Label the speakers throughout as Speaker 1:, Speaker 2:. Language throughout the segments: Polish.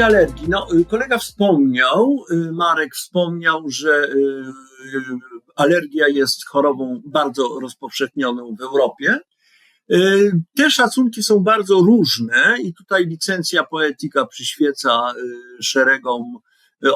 Speaker 1: Alergii. No, kolega wspomniał, Marek wspomniał, że alergia jest chorobą bardzo rozpowszechnioną w Europie. Te szacunki są bardzo różne i tutaj licencja poetyka przyświeca szeregom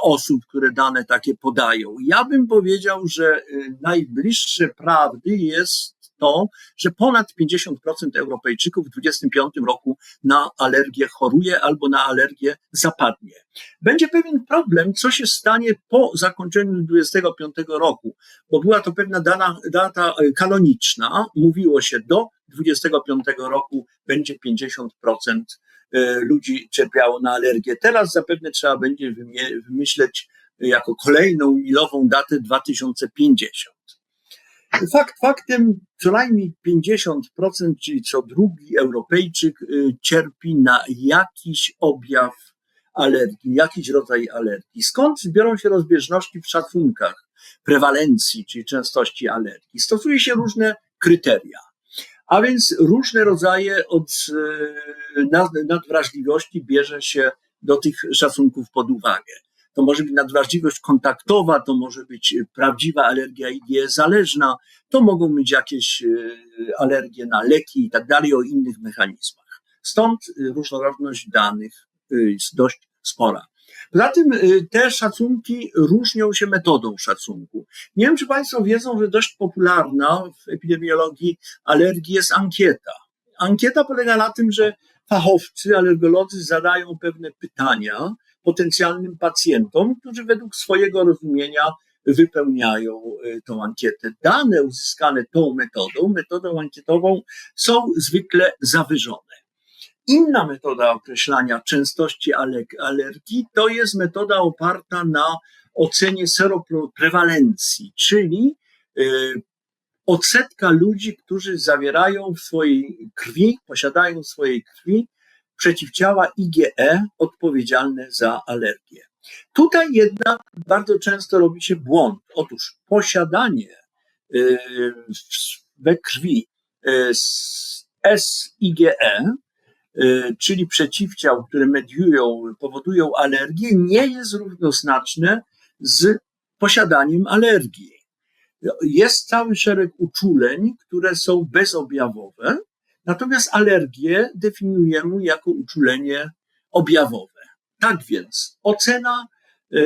Speaker 1: osób, które dane takie podają. Ja bym powiedział, że najbliższe prawdy jest to, że ponad 50% Europejczyków w 2025 roku na alergię choruje albo na alergię zapadnie. Będzie pewien problem, co się stanie po zakończeniu 2025 roku, bo była to pewna dana, data e, kanoniczna. Mówiło się do 2025 roku będzie 50% e, ludzi cierpiało na alergię. Teraz zapewne trzeba będzie wymyśleć jako kolejną milową datę 2050. Fakt faktem, co najmniej 50%, czyli co drugi Europejczyk y, cierpi na jakiś objaw alergii, jakiś rodzaj alergii. Skąd biorą się rozbieżności w szacunkach prewalencji, czyli częstości alergii? Stosuje się różne kryteria, a więc różne rodzaje od y, nadwrażliwości bierze się do tych szacunków pod uwagę to może być nadwrażliwość kontaktowa, to może być prawdziwa alergia zależna, to mogą być jakieś e, alergie na leki i tak dalej, o innych mechanizmach. Stąd e, różnorodność danych e, jest dość spora. Poza tym te szacunki różnią się metodą szacunku. Nie wiem, czy Państwo wiedzą, że dość popularna w epidemiologii alergii jest ankieta. Ankieta polega na tym, że fachowcy, alergolodzy zadają pewne pytania potencjalnym pacjentom, którzy według swojego rozumienia wypełniają y, tą ankietę. Dane uzyskane tą metodą, metodą ankietową, są zwykle zawyżone. Inna metoda określania częstości alergii to jest metoda oparta na ocenie seroprewalencji, czyli y, odsetka ludzi, którzy zawierają w swojej krwi, posiadają w swojej krwi przeciwciała IgE odpowiedzialne za alergię. Tutaj jednak bardzo często robi się błąd. Otóż posiadanie y, we krwi y, SIgE, y, czyli przeciwciał, które mediują, powodują alergię, nie jest równoznaczne z posiadaniem alergii. Jest cały szereg uczuleń, które są bezobjawowe, Natomiast alergię definiujemy jako uczulenie objawowe. Tak więc ocena e,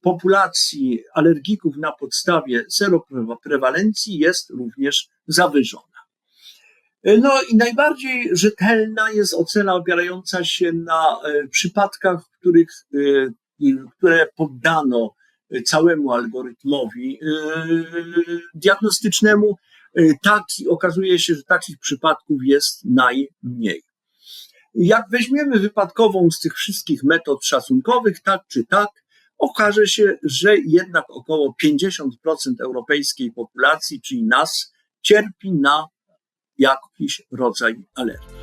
Speaker 1: populacji alergików na podstawie seroprewalencji jest również zawyżona. E, no i najbardziej rzetelna jest ocena opierająca się na e, przypadkach, w których, które poddano całemu algorytmowi diagnostycznemu Y, taki, okazuje się, że takich przypadków jest najmniej. Jak weźmiemy wypadkową z tych wszystkich metod szacunkowych, tak czy tak, okaże się, że jednak około 50% europejskiej populacji, czyli nas, cierpi na jakiś rodzaj alergii.